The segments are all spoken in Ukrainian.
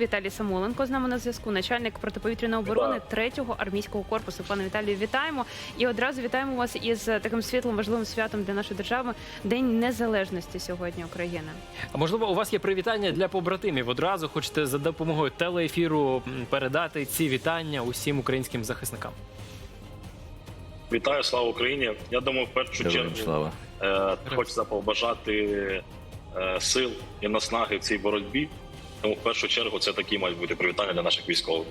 Віталій Самоленко з нами на зв'язку, начальник протиповітряної оборони 3-го армійського корпусу. Пане Віталію, вітаємо і одразу вітаємо вас із таким світлим важливим святом для нашої держави День Незалежності сьогодні України. А можливо, у вас є привітання для побратимів. Одразу хочете за допомогою телеефіру передати ці вітання усім українським захисникам. Вітаю, слава Україні! Я думаю, в першу Героям чергу слава. е, хочеться побажати е, сил і наснаги в цій боротьбі. Тому в першу чергу це такі мають бути привітання для наших військових.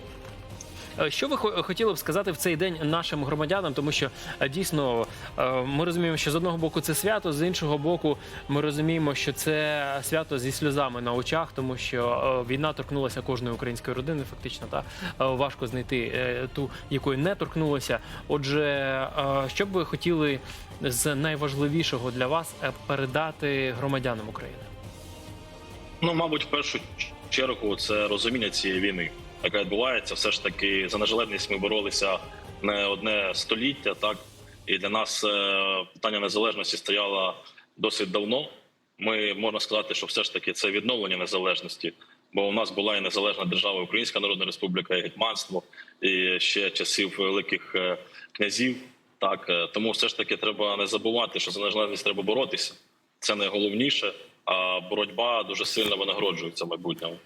Е, Що ви хотіли б сказати в цей день нашим громадянам? Тому що е, дійсно е, ми розуміємо, що з одного боку це свято, з іншого боку, ми розуміємо, що це свято зі сльозами на очах, тому що війна торкнулася кожної української родини. Фактично, та важко знайти ту, якої не торкнулося. Отже, що б ви хотіли з найважливішого для вас передати громадянам України? Ну, мабуть, в першу чергу це розуміння цієї війни, яка відбувається. Все ж таки за незалежність ми боролися не одне століття, так і для нас е, питання незалежності стояло досить давно. Ми можна сказати, що все ж таки це відновлення незалежності, бо у нас була і незалежна держава Українська Народна Республіка, і гетьманство, і ще часів великих е, князів. Так е, тому все ж таки треба не забувати, що за незалежність треба боротися. Це найголовніше. А боротьба дуже сильно винагороджується в майбутньому.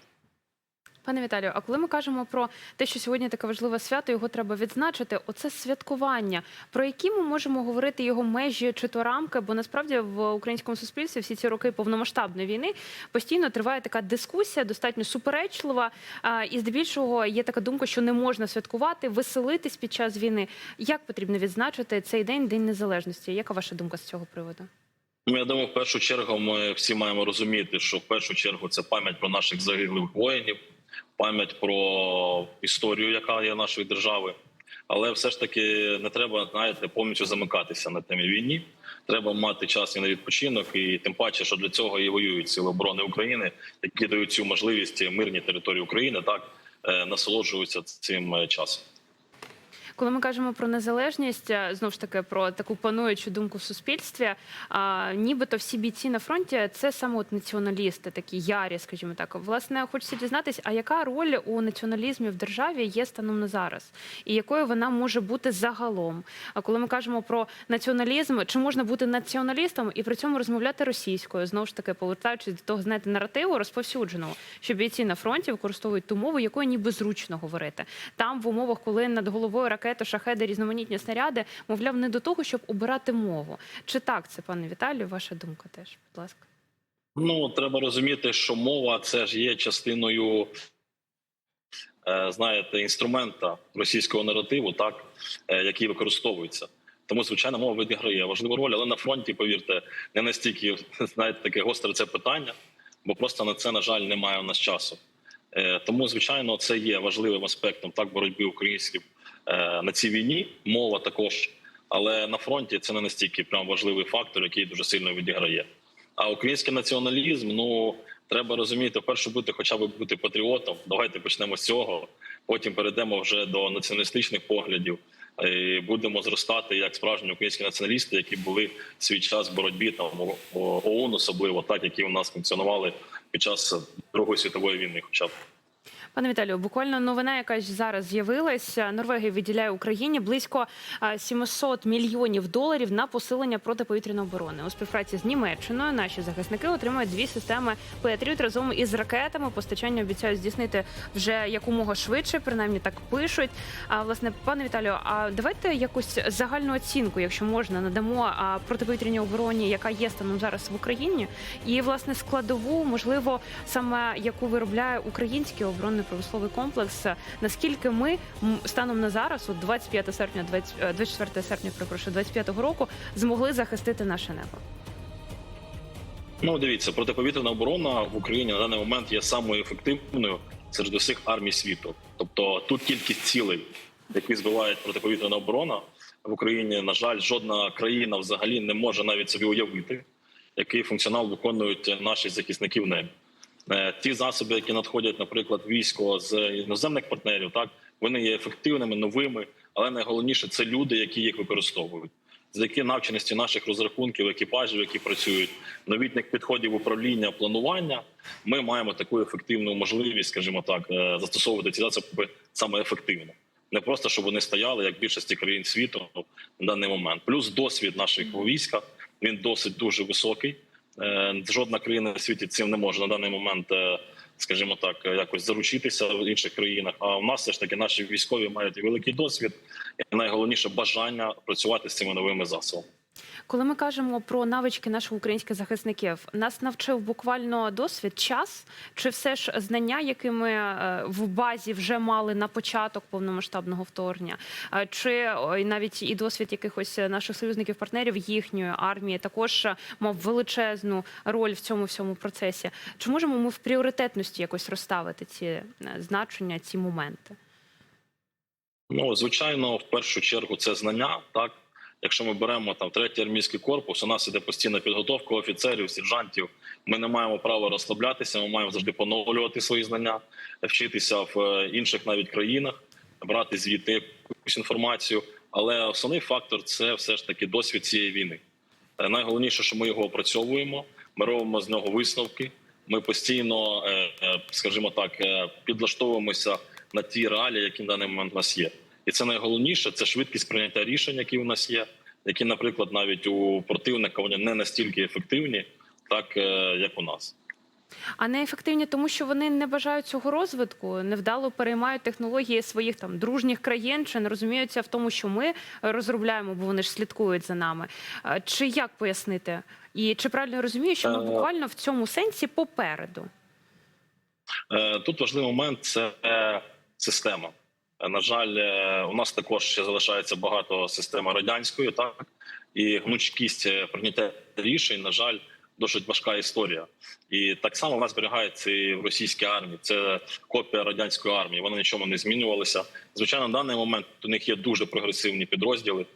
Пане Віталію, а коли ми кажемо про те, що сьогодні таке важливе свято, його треба відзначити. Оце святкування. Про які ми можемо говорити його межі чи то рамки? Бо насправді в українському суспільстві всі ці роки повномасштабної війни постійно триває така дискусія, достатньо суперечлива. І здебільшого є така думка, що не можна святкувати, веселитись під час війни. Як потрібно відзначити цей день, день незалежності? Яка ваша думка з цього приводу? Ну, я думаю, в першу чергу ми всі маємо розуміти, що в першу чергу це пам'ять про наших загиблих воїнів, пам'ять про історію, яка є нашої держави. Але все ж таки не треба знаєте, повністю замикатися на темі війні. Треба мати час і на відпочинок, і тим паче, що для цього і воюють сили оборони України, які дають цю можливість мирній території України так е, насолоджуються цим е, часом. Коли ми кажемо про незалежність, е, знову ж таки про таку пануючу думку в суспільстві, а, нібито всі бійці на фронті це саме от націоналісти, такі ярі, скажімо так. Власне, хочеться дізнатися, а яка роль у націоналізмі в державі є станом на зараз, і якою вона може бути загалом? А коли ми кажемо про націоналізм, чи можна бути націоналістом і при цьому розмовляти російською? Знову ж таки, повертаючись до того, знаєте, наративу розповсюдженого, що бійці на фронті використовують ту мову, якою ніби зручно говорити. Там в умовах, коли над головою ракети, шахеди, різноманітні снаряди, мовляв, не до того, щоб обирати мову. Чи так це, пане Віталію? Ваша думка теж, будь ласка. Ну треба розуміти, що мова це ж є частиною, е, знаєте, інструмента російського наративу, так е, який використовується. Тому, звичайно, мова відіграє важливу роль, але на фронті, повірте, не настільки знаєте, таке гостре це питання, бо просто на це, на жаль, немає у нас часу. Е, Тому, звичайно, це є важливим аспектом так боротьби українських на цій війні. Мова також, але на фронті це не настільки прям важливий фактор, який дуже сильно відіграє. А український націоналізм, ну треба розуміти, перше бути, хоча б бути патріотом. Давайте почнемо з цього. Потім перейдемо вже до націоналістичних поглядів. І будемо зростати як справжні українські націоналісти, які були в свій час в боротьбі там ООН особливо, так які у нас функціонували під час Другої світової війни, хоча б. Пане Віталію, буквально новина, якась зараз з'явилася. Норвегія виділяє Україні близько а, 700 мільйонів доларів на посилення протиповітряної оборони. У співпраці з Німеччиною наші захисники отримують дві системи Петріот разом із ракетами. Постачання обіцяють здійснити вже якомога швидше, принаймні так пишуть. А власне, пане Віталію, а давайте якусь загальну оцінку, якщо можна, надамо протиповітряній обороні, яка є станом зараз в Україні, і власне складову, можливо, саме яку виробляє український оборонний промисловий комплекс. Наскільки ми станом на зараз, от 25 серпня, 20, е, 24 серпня, перепрошую, 25-го року, змогли захистити наше небо? Ну, дивіться, протиповітряна оборона в Україні на даний момент є самою ефективною серед усіх армій світу. Тобто тут кількість цілей, які збивають протиповітряна оборона в Україні, на жаль, жодна країна взагалі не може навіть собі уявити, який функціонал виконують наші захисники в небі. Е, Ті засоби, які надходять, наприклад, військо з іноземних партнерів, так вони є ефективними, новими, але найголовніше це люди, які їх використовують. завдяки навченості наших розрахунків, екіпажів, які працюють, новітніх підходів управління, планування. Ми маємо таку ефективну можливість, скажімо так, е, застосовувати ці засоби саме ефективно. Не просто щоб вони стояли як більшості країн світу на даний момент. Плюс досвід наших війська він досить дуже високий. Е, Жодна країна в світі цим не може на даний момент, е, скажімо так, е, якось заручитися в інших країнах. А в нас все ж таки наші військові мають великий досвід, і найголовніше бажання працювати з цими новими засобами. Коли ми кажемо про навички наших українських захисників, нас навчив буквально досвід, час чи все ж знання, які ми е, в базі вже мали на початок повномасштабного вторгнення, Е, чи навіть і досвід якихось наших союзників-партнерів їхньої армії також мав величезну роль в цьому всьому процесі. Чи можемо ми в пріоритетності якось розставити ці е, значення, ці моменти? Ну звичайно, в першу чергу це знання. Так, якщо ми беремо там третій армійський корпус, у нас іде постійна підготовка офіцерів, сержантів. Ми не маємо права розслаблятися. Ми маємо завжди поновлювати свої знання, вчитися в е, інших навіть країнах, брати звідти якусь інформацію. Але основний фактор це все ж таки досвід цієї війни. Е, Найголовніше, що ми його опрацьовуємо, ми робимо з нього висновки. Ми постійно, е, скажімо так, підлаштовуємося на ті реалії, які в даний момент у нас є. І це найголовніше це швидкість прийняття рішень, які у нас є, які, наприклад, навіть у противника вони не настільки ефективні, так е, як у нас. А неефективні, тому що вони не бажають цього розвитку, невдало переймають технології своїх там дружніх країн, чи не розуміються в тому, що ми розробляємо, бо вони ж слідкують за нами. Чи як пояснити? І чи правильно розумію, що ми Е, буквально в цьому сенсі попереду? Е, Тут важливий момент це е, система. На жаль, е, у нас також ще залишається багато системи радянської, так і гнучкість е, прийняття рішень, на жаль, досить важка історія. І так само вона зберігається і в російській армії. Це копія радянської армії. Вони нічому не змінювалися. Звичайно, на даний момент у них є дуже прогресивні підрозділи.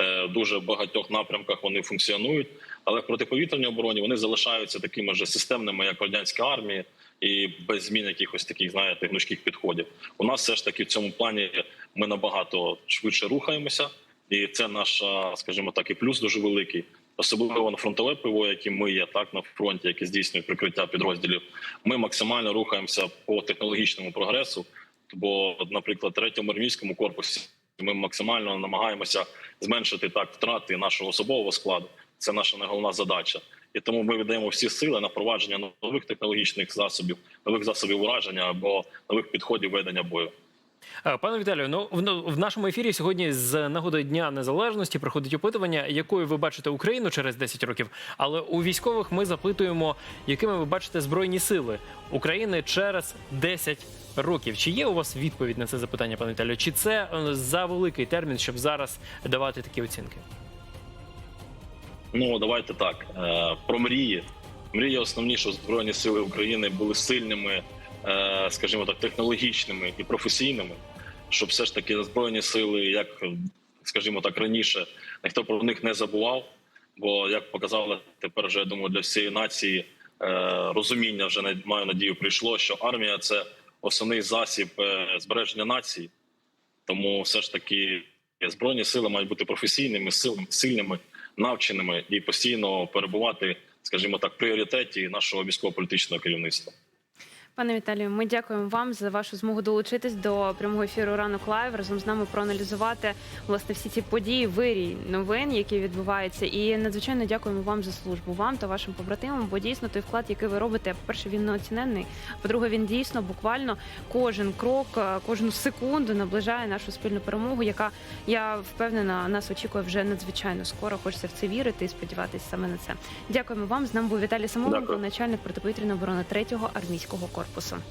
е, В дуже багатьох напрямках вони функціонують, але в протиповітряній обороні вони залишаються такими ж системними, як радянська армія, і без змін якихось таких, знаєте, гнучких підходів. У нас все ж таки в цьому плані ми набагато швидше рухаємося, і це наш, скажімо так, і плюс дуже великий. Особливо на фронтове ПВО, які ми є так на фронті, які здійснюють прикриття підрозділів. Ми максимально рухаємося по технологічному прогресу. Бо, наприклад, третьому армійському корпусі ми максимально намагаємося зменшити так втрати нашого особового складу. Це наша найголовна задача. І тому ми віддаємо всі сили на впровадження нових технологічних засобів, нових засобів ураження або нових підходів ведення бою. Е, Пане Віталію, ну в, ну, нашому ефірі сьогодні з нагоди Дня Незалежності проходить опитування, якою ви бачите Україну через 10 років. Але у військових ми запитуємо, якими ви бачите збройні сили України через 10 років. Чи є у вас відповідь на це запитання, пане Віталію? Чи це е, за великий термін, щоб зараз давати такі оцінки? Ну давайте так е, про мрії. Мрії основні, що збройні сили України були сильними, е, скажімо так, технологічними і професійними, щоб все ж таки збройні сили, як скажімо так, раніше ніхто про них не забував. Бо як показали тепер, вже я думаю, для всієї нації е, розуміння вже маю надію прийшло, що армія це основний засіб збереження нації. Тому все ж таки збройні сили мають бути професійними, сил- сильними, навченими і постійно перебувати, скажімо так, в пріоритеті нашого військово-політичного керівництва. Пане Віталію, ми дякуємо вам за вашу змогу долучитись до прямого ефіру ранок лайв разом з нами проаналізувати власне всі ці події, вирій новин, які відбуваються. І надзвичайно дякуємо вам за службу, вам та вашим побратимам. Бо дійсно той вклад, який ви робите, по-перше, він неоціненний. По-друге, він дійсно буквально кожен крок, е, кожну секунду наближає нашу спільну перемогу, яка я впевнена нас очікує вже надзвичайно скоро. Хочеться в це вірити і сподіватися саме на це. Дякуємо вам. З нами був Віталій Самоленко, начальник протиповітряної оборони 3-го армійського корпусу корпусом.